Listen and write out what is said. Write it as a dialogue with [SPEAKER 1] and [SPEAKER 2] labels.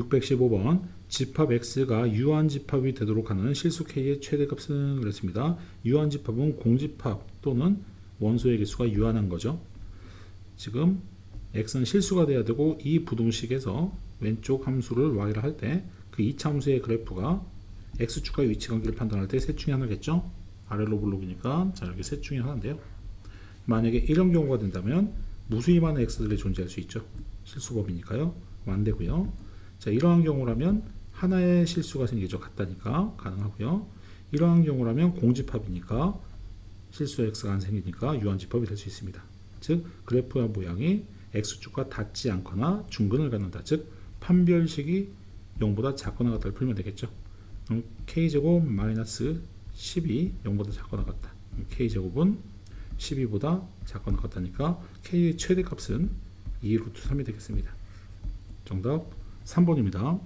[SPEAKER 1] 615번 집합 x가 유한 집합이 되도록 하는 실수 k의 최대값은 그랬습니다. 유한 집합은 공집합 또는 원소의 개수가 유한한 거죠. 지금 x는 실수가 돼야 되고 이 부등식에서 왼쪽 함수를 y를 할 때그 이차함수의 그래프가 x축과의 위치 관계를 판단할 때 셋 중에 하나겠죠. 아래로 블록이니까 자 이렇게 셋 중에 하나인데요. 만약에 이런 경우가 된다면 무수히 많은 x들이 존재할 수 있죠. 실수법이니까요. 안 되고요. 자 이러한 경우라면 하나의 실수가 생기죠. 같다니까 가능하고요. 이러한 경우라면 공집합이니까 실수 x가 안 생기니까 유한집합이 될 수 있습니다. 즉 그래프의 모양이 x축과 닿지 않거나 중근을 갖는다. 즉 판별식이 0보다 작거나 같다를 풀면 되겠죠. 그럼 k제곱 마이너스 10이 0보다 작거나 같다. k제곱은 12보다 작거나 같다니까 k의 최대값은 2 루트 3이 되겠습니다. 정답 3번입니다.